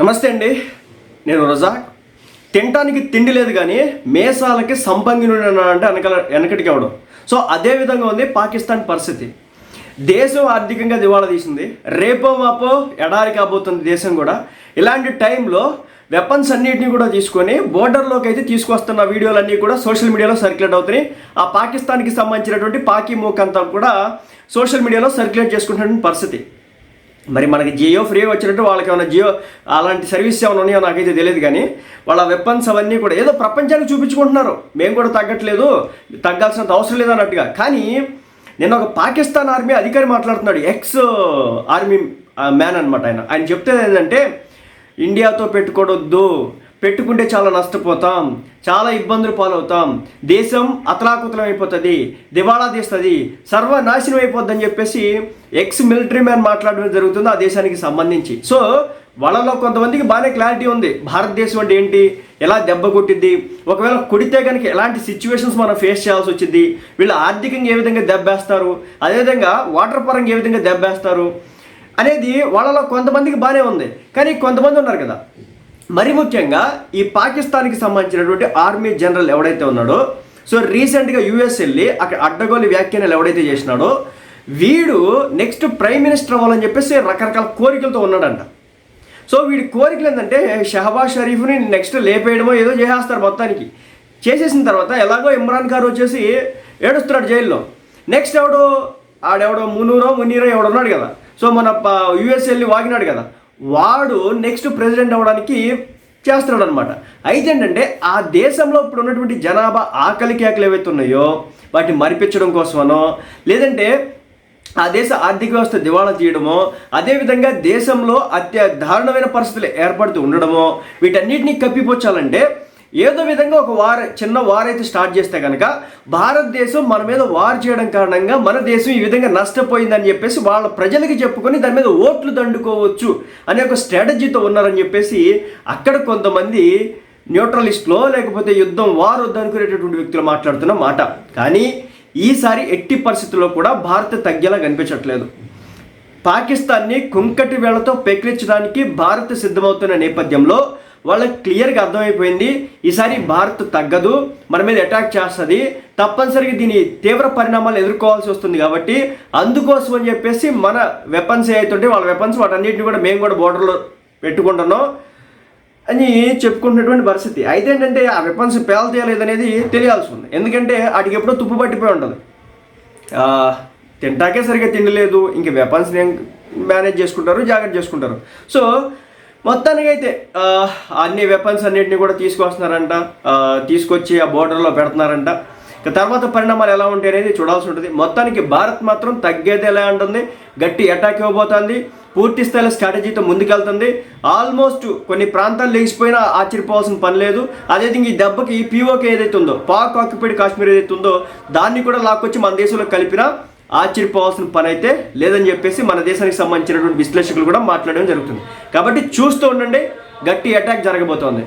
నమస్తే అండి. నేను రజాక్. తినటానికి తిండి లేదు కానీ మేసాలకి సంపంగినుడు అంటే వెనకల వెనకటికి అవడం సో అదే విధంగా ఉంది పాకిస్తాన్ పరిస్థితి. దేశం ఆర్థికంగా దివాళా తీసింది. రేపో మాపో ఎడారి కాబోతుంది దేశం కూడా. ఇలాంటి టైంలో వెపన్స్ అన్నిటిని కూడా తీసుకొని బోర్డర్లోకి అయితే తీసుకొస్తున్న వీడియోలన్నీ కూడా సోషల్ మీడియాలో సర్క్యులేట్ అవుతున్నాయి. ఆ పాకిస్తాన్కి సంబంధించినటువంటి పాకి మూక్ అంతా కూడా సోషల్ మీడియాలో సర్క్యులేట్ చేసుకుంటున్న పరిస్థితి. మరి మనకి జియో ఫ్రీ వచ్చినట్టు వాళ్ళకి ఏమైనా జియో అలాంటి సర్వీస్ ఏమైనా ఉన్నాయో నాకైతే తెలియదు కానీ వాళ్ళ వెపన్స్ అవన్నీ కూడా ఏదో ప్రపంచానికి చూపించుకుంటున్నారు. మేము కూడా తగ్గట్లేదు తగ్గాల్సినంత అవసరం లేదు అన్నట్టుగా. కానీ నేను ఒక పాకిస్తాన్ ఆర్మీ అధికారి మాట్లాడుతున్నాడు ఎక్స్ ఆర్మీ మ్యాన్ అనమాట ఆయన. ఆయన చెప్తే ఏంటంటే ఇండియాతో పెట్టుకోవద్దు పెట్టుకుంటే చాలా నష్టపోతాం చాలా ఇబ్బందులు పాలవుతాం. దేశం అతలాకుతలం అయిపోతుంది దివాళా తీస్తుంది సర్వనాశనం అయిపోద్దని చెప్పేసి ఎక్స్ మిలిటరీ మ్యాన్ మాట్లాడడం జరుగుతుంది ఆ దేశానికి సంబంధించి. సో వాళ్ళలో కొంతమందికి బాగానే క్లారిటీ ఉంది. భారతదేశం అంటే ఏంటి? ఎలా దెబ్బ కొట్టిద్ది? ఒకవేళ కొడితే కనుక ఎలాంటి సిచ్యువేషన్స్ మనం ఫేస్ చేయాల్సి వచ్చింది? వీళ్ళు ఆర్థికంగా ఏ విధంగా దెబ్బేస్తారు? అదేవిధంగా వాటర్ పరంగా ఏ విధంగా దెబ్బేస్తారు? అనేది వాళ్ళలో కొంతమందికి బాగానే ఉంది. కానీ కొంతమంది ఉన్నారు కదా. మరి ముఖ్యంగా ఈ పాకిస్తాన్కి సంబంధించినటువంటి ఆర్మీ జనరల్ ఎవడైతే ఉన్నాడో సో రీసెంట్గా యూఎస్ వెళ్ళి అక్కడ అడ్డగోలు వ్యాఖ్యానాలు ఎవడైతే చేసినాడో వీడు నెక్స్ట్ ప్రైమ్ మినిస్టర్ అవ్వాలని చెప్పేసి రకరకాల కోరికలతో ఉన్నాడంట. సో వీడి కోరికలు ఏంటంటే షహబాజ్ షరీఫ్ని నెక్స్ట్ లేపేయడమో ఏదో చేసేస్తారు మొత్తానికి. చేసేసిన తర్వాత ఎలాగో ఇమ్రాన్ ఖాన్ వచ్చేసి ఏడుస్తున్నాడు జైల్లో. నెక్స్ట్ ఎవడో ఆడెవడో మునూరో మునీరో ఎవడో ఉన్నాడు కదా. సో మన యుఎస్ వెళ్ళి వాగినాడు కదా. వాడు నెక్స్ట్ ప్రెసిడెంట్ అవ్వడానికి చేస్తున్నాడు అనమాట అయితే ఏంటంటే ఆ దేశంలో ఇప్పుడు ఉన్నటువంటి జనాభా ఆకలి కేకలు ఏవైతే ఉన్నాయో వాటిని మరిపించడం కోసమనో లేదంటే ఆ దేశ ఆర్థిక వ్యవస్థ దివాళా తీయడమో అదేవిధంగా దేశంలో అత్య దారుణమైన పరిస్థితులు ఏర్పడుతూ ఉండడమో వీటన్నిటిని కప్పిపుచ్చాలంటే ఏదో విధంగా ఒక వార్ చిన్న వార్ అయితే స్టార్ట్ చేస్తే కనుక భారతదేశం మన మీద వార్ చేయడం కారణంగా మన దేశం ఈ విధంగా నష్టపోయిందని చెప్పేసి వాళ్ళ ప్రజలకి చెప్పుకొని దాని మీద ఓట్లు దండుకోవచ్చు అనే ఒక స్ట్రాటజీతో ఉన్నారని చెప్పేసి అక్కడ కొంతమంది న్యూట్రలిస్ట్లో లేకపోతే యుద్ధం వార్ వద్దనుకునేటటువంటి వ్యక్తులు మాట్లాడుతున్న మాట. కానీ ఈసారి ఎట్టి పరిస్థితుల్లో కూడా భారత్ తగ్గేలా కనిపించట్లేదు. పాకిస్తాన్ని కుంకటి వేళతో పెకిలించడానికి భారత్ సిద్ధమవుతున్న నేపథ్యంలో వాళ్ళకి క్లియర్గా అర్థమైపోయింది ఈసారి భారత్ తగ్గదు మన మీద అటాక్ చేస్తుంది తప్పనిసరిగా దీని తీవ్ర పరిణామాలు ఎదుర్కోవాల్సి వస్తుంది కాబట్టి అందుకోసం అని చెప్పేసి మన వెపన్స్ ఏవైతుంటే వాళ్ళ వెపన్స్ వాటన్నిటిని కూడా మేము కూడా బోర్డర్లో పెట్టుకుంటున్నాం అని చెప్పుకుంటున్నటువంటి పరిస్థితి. అయితే ఏంటంటే ఆ వెపన్స్ పేలతేయలేదనేది తెలియాల్సి ఉంది. ఎందుకంటే వాటికి ఎప్పుడో తుప్పు పట్టిపోయి ఉంటుంది. తింటాకే సరిగ్గా తినలేదు ఇంక వెపన్స్ని మేనేజ్ చేసుకుంటారు జాగ్రత్త చేసుకుంటారు. సో మొత్తానికి అయితే అన్ని వెపన్స్ అన్నిటిని కూడా తీసుకొస్తున్నారంట. తీసుకొచ్చి ఆ బోర్డర్లో పెడుతున్నారంట. ఇక తర్వాత పరిణామాలు ఎలా ఉంటాయి అనేది చూడాల్సి ఉంటుంది. మొత్తానికి భారత్ మాత్రం తగ్గేది ఎలా ఉంటుంది? గట్టి అటాక్ ఇవ్వబోతోంది. పూర్తి స్థాయిలో స్ట్రాటజీతో ముందుకెళ్తుంది. ఆల్మోస్ట్ కొన్ని ప్రాంతాలు లేచిపోయినా ఆశ్చర్యపోవాల్సిన పని లేదు. అదేవిధంగా ఈ దెబ్బకి పీఓకే ఏదైతే ఉందో పాక్ ఆక్యుపైడ్ కాశ్మీర్ ఏదైతే ఉందో దాన్ని కూడా లాక్కొచ్చి మన దేశంలో కలిపినా ఆశ్చర్యపోవాల్సిన పని అయితే లేదని చెప్పేసి మన దేశానికి సంబంధించినటువంటి విశ్లేషకులు కూడా మాట్లాడడం జరుగుతుంది. కాబట్టి చూస్తూ ఉండండి గట్టి అటాక్ జరగబోతోంది.